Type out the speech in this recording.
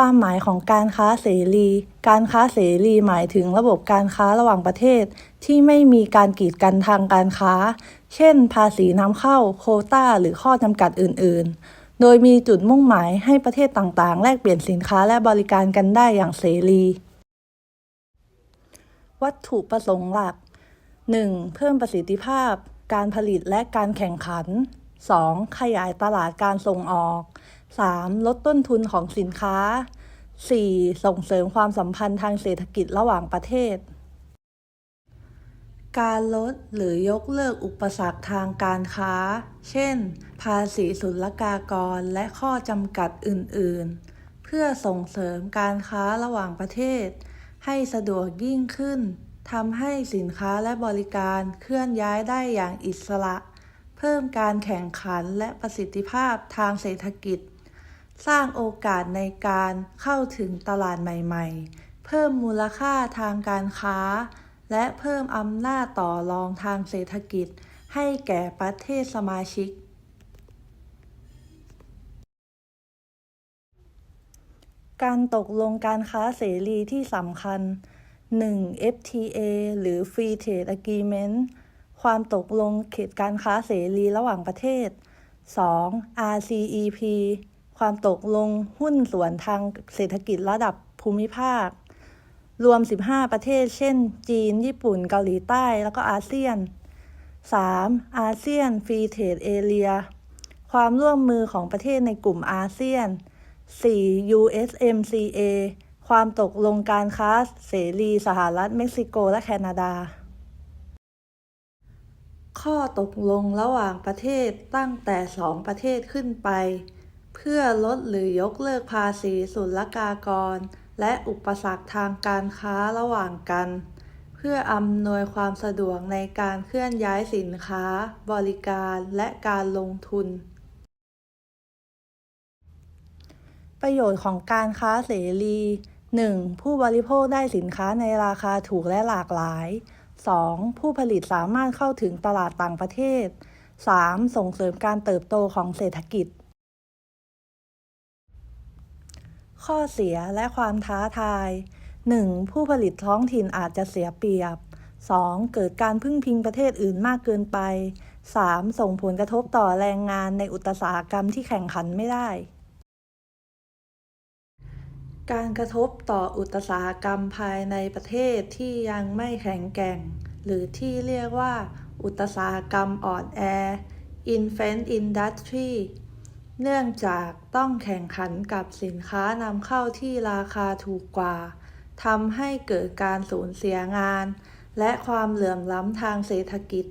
ความหมายของการค้าเสรี การค้าเสรีหมายถึงระบบการค้าระหว่างประเทศ ที่ไม่มีการกีดกันทางการค้า เช่น ภาษีนำเข้า โคต้า หรือข้อจำกัดอื่น ๆ โดยมีจุดมุ่งหมายให้ประเทศต่างๆ แลกเปลี่ยนสินค้าและบริการกันได้อย่างเสรี วัตถุประสงค์หลัก 1. เพิ่มประสิทธิภาพ การผลิตและการแข่งขัน 2. ขยายตลาดการส่งออก 3. ลดต้นทุนของสินค้า 4. ส่งเสริมความสัมพันธ์ทางเศรษฐกิจระหว่างประเทศ การลดหรือยกเลิกอุปสรรคทางการค้า เช่น ภาษีศุลกากรและข้อจำกัดอื่น ๆ เพื่อส่งเสริมการค้าระหว่างประเทศ ให้สะดวกยิ่งขึ้นทำให้สินค้าและบริการเคลื่อนย้ายได้อย่างอิสระ เพิ่มการแข่งขันและประสิทธิภาพทางเศรษฐกิจ สร้างโอกาสในการเข้าถึงตลาดใหม่ ๆ เพิ่มมูลค่าทางการค้า และเพิ่มอำนาจต่อรองทางเศรษฐกิจ ให้แก่ประเทศสมาชิก การตกลงการค้าเสรีที่สำคัญ 1. FTA หรือ Free Trade Agreement ความตกลงเขตการค้าเสรีระหว่างประเทศ 2. RCEP ความตกลงหุ้นส่วนทางเศรษฐกิจระดับภูมิภาค รวม 15 ประเทศ เช่น จีน ญี่ปุ่น เกาหลีใต้ แล้วก็อาเซียน 3. อาเซียนฟรีเทรดเอเรียความร่วมมือของประเทศในกลุ่มอาเซียน 4. USMCA ความตกลงการค้าเสรีสหรัฐเม็กซิโกและแคนาดา ข้อตกลงระหว่างประเทศตั้งแต่สองประเทศขึ้นไป เพื่อลดหรือยกเลิกภาษีศุลกากร และอุปสรรคทางการค้าระหว่างกัน เพื่ออำนวยความสะดวกในการเคลื่อนย้ายสินค้า บริการและการลงทุน ประโยชน์ของการค้าเสรี 1. ผู้บริโภคได้สินค้าในราคาถูกและหลากหลาย 2. ผู้ผลิตสามารถเข้าถึงตลาดต่างประเทศ 3. ส่งเสริมการเติบโตของเศรษฐกิจ ข้อเสียและความท้าทาย 1. ผู้ผลิตท้องถิ่นอาจจะเสียเปรียบ 2. เกิดการพึ่งพิงประเทศอื่นมากเกินไป 3. ส่งผลกระทบต่อแรงงานในอุตสาหกรรมที่แข่งขันไม่ได้ การกระทบต่ออุตสาหกรรมภายในประเทศที่ยังไม่แข็งแกร่ง หรือที่เรียกว่า อุตสาหกรรมอ่อนแอ infant industry เนื่องจากต้องแข่งขันกับสินค้านำเข้าที่ราคาถูกกว่าทำให้เกิดการสูญเสียงาน และความเหลื่อมล้ำทางเศรษฐกิจ